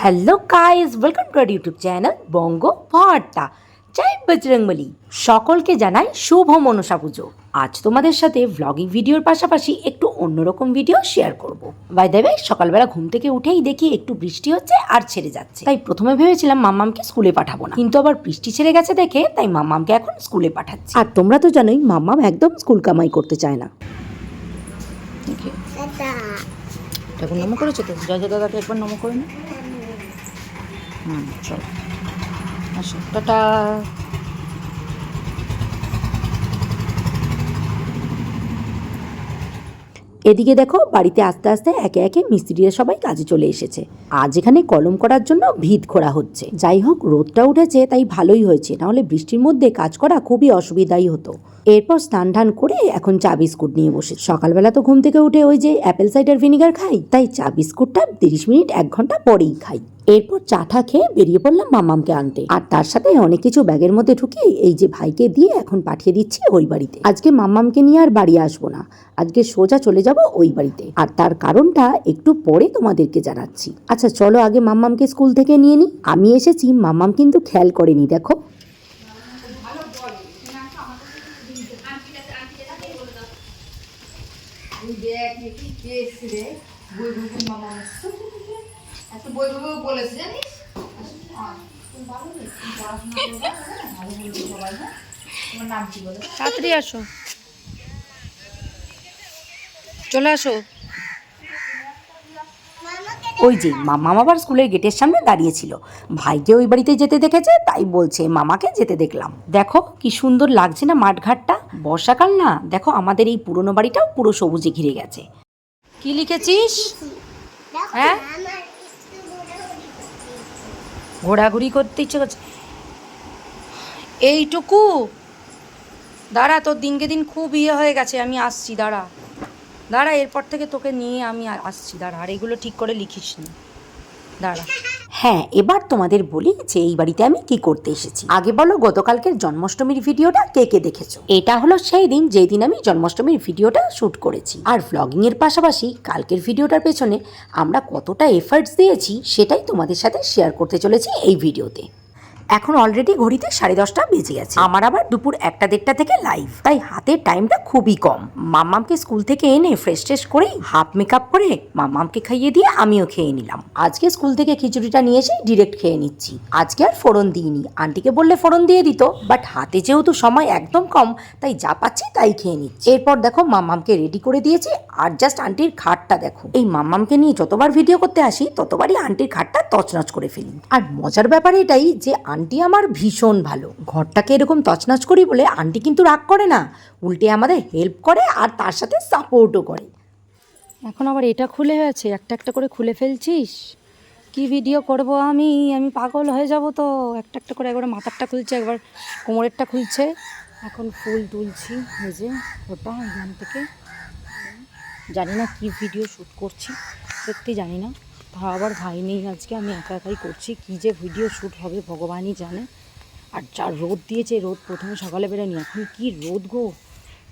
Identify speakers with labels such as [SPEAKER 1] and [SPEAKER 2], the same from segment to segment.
[SPEAKER 1] Hello guys welcome to YouTube channel Banga Barta জয় বজরংবলী সকলকে জানাই শুভ মনসা পুজো। আজ তোমাদের সাথে ভ্লগিং ভিডিওর পাশাপাশি একটু অন্যরকম ভিডিও শেয়ার করব। বাই দেবে সকালবেলা ঘুম থেকে উঠেই দেখি একটু বৃষ্টি হচ্ছে আর ছেড়ে যাচ্ছে। তাই প্রথমে ভেবেছিলাম মাম্মামকে স্কুলে পাঠাবো না। কিন্তু আবার বৃষ্টি ছেড়ে গেছে দেখে তাই মাম্মামকে এখন স্কুলে পাঠাচ্ছি। আর তোমরা তো জানোই, মাম্মাম একদম স্কুল কামাই করতে চায় না। ঠাকুর নমো করেছ তো? জয় দাদাকে একবার নমো করে না? হুম চলো। আসো টাটা। এদিকে দেখো, বাড়িতে আস্তে আস্তে একে একে মিস্ত্রিরা সবাই কাজে চলে এসেছে। আজ এখানে কলম করার জন্য ভিত খোঁড়া হচ্ছে। যাই হোক, রোদটা উঠেছে, তাই ভালোই হয়েছে। নাহলে বৃষ্টির মধ্যে কাজ করা খুবই অসুবিধাই হতো। এরপর স্নান টান করে এখন চা বিস্কুট নিয়ে বসে। সকালবেলা তো ঘুম থেকে উঠে ওই যে অ্যাপেল সাইডার ভিনিগার খাই, তাই চা বিস্কুটটা তিরিশ মিনিট এক ঘণ্টা পরেই খাই। এরপর চাটা খেয়ে বেরিয়ে পড়লাম মামামকে আনতে। আর তার সাথে অনেক কিছু ব্যাগের মধ্যে ঢুকে এই যে ভাইকে দিয়ে এখন পাঠিয়ে দিচ্ছি ওই বাড়িতে। আজকে মাম্মামকে নিয়ে আর বাড়ি আসব না। আজকে সোজা চলে যাব ওই বাড়িতে। আর তার কারণটা একটু পরে তোমাদেরকে জানাচ্ছি। আচ্ছা চলো আগে মাম্মামকে স্কুল থেকে নিয়ে নিই আমি এসেছি, মাম্মাম কিন্তু খেয়াল করেনি, দেখো।
[SPEAKER 2] এত বই বই বলেছে জানিস? তোমার নাম কি বলে
[SPEAKER 3] তাড়াতাড়ি আসো। চলে আসো।
[SPEAKER 1] ওই যে মামা আবার স্কুলের গেটের সামনে দাঁড়িয়েছিল ভাইকে ওই বাড়িতে যেতে দেখেছে তাই বলছে মামাকে যেতে দেখলাম। দেখো কি সুন্দর লাগছে না মাঠঘাটটা। বর্ষাকাল না? দেখো আমাদের এই পুরনো বাড়িটাও পুরো সবুজে ঘিরে গেছে।
[SPEAKER 3] কি লিখেছিস? হ্যাঁ? ঘোরাঘুরি করতে ইচ্ছে করছে। এইটুকু? দাঁড়া, তোর দিনকে দিন খুব ইয়ে হয়ে গেছে, আমি আসছি, দাঁড়া। দাঁড়া, এরপর থেকে তোকে নিয়ে আমি আসছি, দাঁড়া, আর এগুলো ঠিক করে লিখিস নি। দাঁড়া।
[SPEAKER 1] হ্যাঁ এবার তোমাদের বলি যে এই বাড়িতে আমি কি করতে এসেছি। আগে বলো গতকালকের জন্মাষ্টমীর ভিডিওটা কে কে দেখেছ? এটা হলো সেই দিন যেই দিন আমি জন্মাষ্টমীর ভিডিওটা শ্যুট করেছি। আর ভ্লগিং এর পাশাপাশি কালকের ভিডিওটার পেছনে আমরা কতটা এফার্টস দিয়েছি সেটাই তোমাদের সাথে শেয়ার করতে চলেছি এই ভিডিওতে। এখন অলরেডি ঘড়িতে সাড়ে দশটা বেজে গেছে। আমার আবার দুপুর একটা দেড়টা থেকে লাইভ তাই হাতের টাইমটা খুবই কম। মাম্মামকে স্কুল থেকে এনে ফ্রেশ ট্রেশ করে হাফ মেকআপ করে মাম্মামকে খাইয়ে দিয়ে আমিও খেয়ে নিলাম। আজকে স্কুল থেকে খিচুড়িটা নিয়ে এসে ডিরেক্ট খেয়ে নিচ্ছি। আজকে আর ফোড়ন দিইনি। আন্টিকে বললে ফোড়ন দিয়ে দিত বাট হাতে যেহেতু সময় একদম কম, তাই যা পাচ্ছি তাই খেয়ে নিচ্ছি। এরপর দেখো মাম্মামকে রেডি করে দিয়েছি আর জাস্ট আন্টির খাটটা দেখো। এই মাম্মামকে নিয়ে যতবার ভিডিও করতে আসি, ততবারই আন্টির খাটটা তছনছ করে ফেলি। আর মজার ব্যাপার এটাই যে আন্টি আমার ভীষণ ভালো। ঘরটাকে এরকম তছনছ করি বলে আন্টি কিন্তু রাগ করে না। উল্টে আমাদের হেল্প করে আর তার সাথে সাপোর্টও করে।
[SPEAKER 3] এখন আবার এটা খুলে হয়েছে? একটা একটা করে খুলে ফেলছিস? কি ভিডিও করব আমি? আমি পাগল হয়ে যাব তো। একটা একটা করে একবার মাথারটা খুলছে, একবার কোমরেরটা খুলছে। এখন ফুল তুলছি, এই যে ওটা এখান থেকে। জানি না কি ভিডিও শ্যুট করছি, সত্যি জানি না। তা আবার ভাই নেই আজকে, আমি একা একাই করছি, কি যে ভিডিও শ্যুট হবে ভগবানই জানে। আর যা রোদ দিয়েছে, রোদ প্রথমে সকালে বেরোনি এখন কি রোদ গো?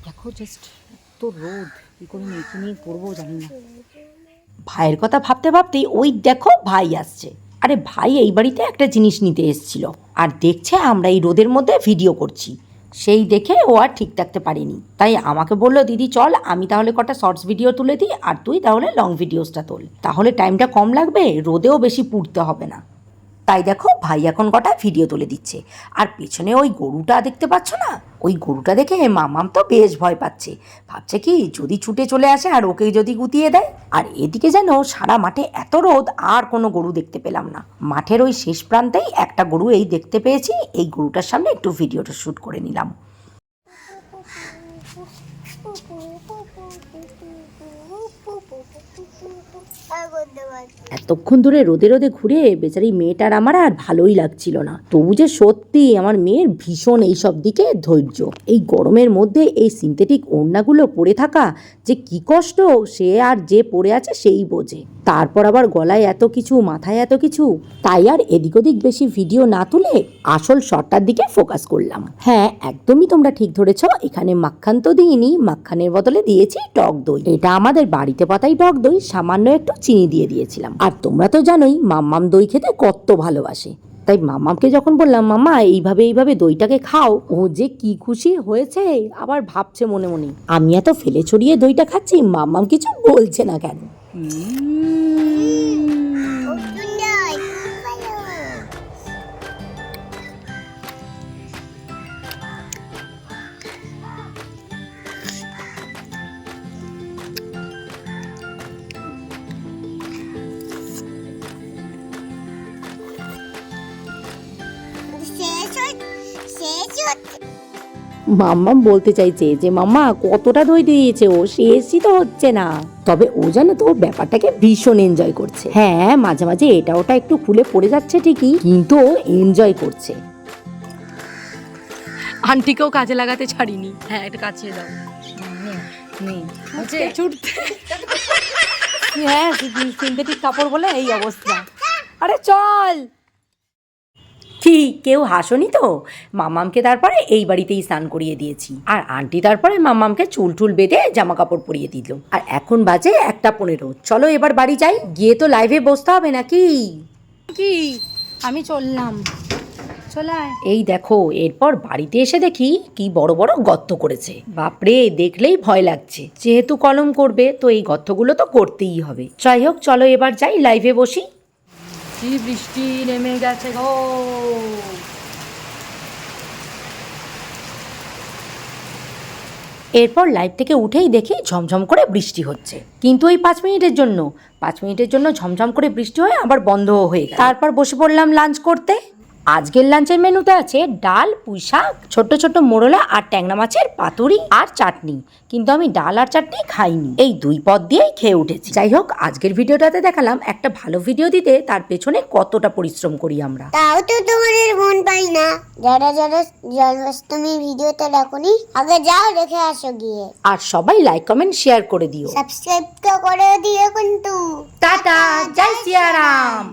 [SPEAKER 3] দেখো জাস্ট এত রোদ, কী করে মেয়েকে নিয়ে করব জানি না।
[SPEAKER 1] ভাইয়ের কথা ভাবতে ভাবতেই ওই দেখো ভাই আসছে। আরে ভাই এই বাড়িতে একটা জিনিস নিতে এসেছিল, আর দেখছে আমরা এই রোদের মধ্যে ভিডিও করছি। সেই দেখে ও আর ঠিক থাকতে পারেনি। তাই আমাকে বলল, দিদি, চল, আমি তাহলে কটা শর্টস ভিডিও তুলে দিই, আর তুই তাহলে লং ভিডিওসটা তোল। তাহলে টাইমটা কম লাগবে, রোদেও বেশি পুড়তে হবে না। তাই দেখো ভাই এখন কটা ভিডিও তুলে দিচ্ছে। আর পেছনে ওই গরুটা দেখতে পাচ্ছ না? ওই গরুটা দেখে মামাম তো বেশ ভয় পাচ্ছে। ভাবছে কি যদি ছুটে চলে আসে আর ওকে যদি গুতিয়ে দেয়? আর এদিকে যেন সারা মাঠে এত রোদ, আর কোনো গরু দেখতে পেলাম না। মাঠের ওই শেষ প্রান্তেই একটা গরু এই দেখতে পেয়েছি। এই গরুটার সামনে একটু ভিডিওটা শ্যুট করে নিলাম
[SPEAKER 4] আর
[SPEAKER 1] এতক্ষণ ধরে রোদে রোদে ঘুরে বেচারি মেয়েটার আমার আর ভালোই লাগছিল না। তবু যে সত্যি আমার মেয়ের ভীষণ এইসব দিকে ধৈর্য। এই গরমের মধ্যে এই সিনথেটিক ওড়নাগুলো পরে থাকা যে কি কষ্ট সে আর যে পরে আছে সেই বোঝে। তারপর আবার গলায় এত কিছু, মাথায় এত কিছু, তাই আর এদিক ওদিক বেশি ভিডিও না তুলে আসল শটটার দিকে ফোকাস করলাম। হ্যাঁ একদমই তোমরা ঠিক ধরেছ, এখানে মাখান তো দিইনি, মাখানের বদলে দিয়েছি টক দই। এটা আমাদের বাড়িতে পাতাই টক দই, সামান্য একটু চিনি দিয়ে দিয়েছিলাম আর তোমরা তো জানোই, মাম্মাম দই খেতে কত ভালোবাসে। তাই মাম্মামকে যখন বললাম মামা এইভাবে এইভাবে দইটাকে খাও, ও যে কি খুশি হয়েছে, আবার ভাবছে মনে মনে। আমি এত ফেলে ছড়িয়ে দইটা খাচ্ছি, মাম্মাম কিছু বলছে না কেন? মাম্মা বলতে চাইছে যে মাম্মা কতটা দই দিয়েছে ও? শেষই তো হচ্ছে না। তবে ও জানে তো ব্যাপারটাকে ভীষণ এনজয় করছে। হ্যাঁ মাঝে মাঝে এটা ওটা একটু খুলে পড়ে যাচ্ছে ঠিকই কিন্তু ও এনজয় করছে।
[SPEAKER 3] আন্টিকেও কাজে লাগাতে ছাড়িনি। হ্যাঁ এটা কাচিয়ে দাও। ছুটতে। হ্যাঁ সিনথেটিক কাপড় বলে এই অবস্থা। আরে চল!
[SPEAKER 1] কি কেউ হাসনি তো? মামামকে তারপরে এই বাড়িতেই স্নান করিয়ে দিয়েছি। আর আন্টি তারপরে মামামকে চুল টুল বেঁধে জামা কাপড় পরিয়ে দিল। আর এখন বাজে একটা পনেরো। চলো এবার বাড়ি যাই। গিয়ে তো লাইভে বসতে হবে নাকি?
[SPEAKER 3] কি? আমি চললাম।
[SPEAKER 1] এই দেখো এরপর বাড়িতে এসে দেখি কি বড় বড় গর্ত করেছে। বাপরে দেখলেই ভয় লাগছে। যেহেতু কলম করবে তো এই গর্তগুলো তো করতেই হবে। যাই হোক চলো এবার যাই লাইভে বসি।
[SPEAKER 3] কি বৃষ্টি নেমে গেছে গো।
[SPEAKER 1] এরপর লাইভ থেকে উঠেই দেখি ঝমঝম করে বৃষ্টি হচ্ছে। কিন্তু ওই পাঁচ মিনিটের জন্য, পাঁচ মিনিটের জন্য ঝমঝম করে বৃষ্টি হয়ে আবার বন্ধও হয়ে গেল। তারপর বসে পড়লাম লাঞ্চ করতে। আজকের লাঞ্চের মেনুতে আছে ডাল পুঁই শাক ছোট্ট ছোট্ট মোড়লা আর ট্যাংরা মাছের পাতুরি আর চাটনি। কিন্তু আমি ডাল আর চাটনি খাইনি। এই দুই পদ দিয়েই খেয়ে উঠেছি। যাই হোক আজকের ভিডিওটাতে দেখালাম একটা ভালো ভিডিও দিতে তার পেছনে কতটা পরিশ্রম করি আমরা।
[SPEAKER 4] তাও তো তোমাদের মন পাই না। যারা যারা জন্মাষ্টমী ভিডিওটা দেখোনি আগে যাও দেখে আসো গিয়ে।
[SPEAKER 1] আর সবাই লাইক কমেন্ট শেয়ার করে দিও।
[SPEAKER 4] সাবস্ক্রাইব তো করে দিও কিন্তু।
[SPEAKER 1] টাটা জয় সিয়ারাম।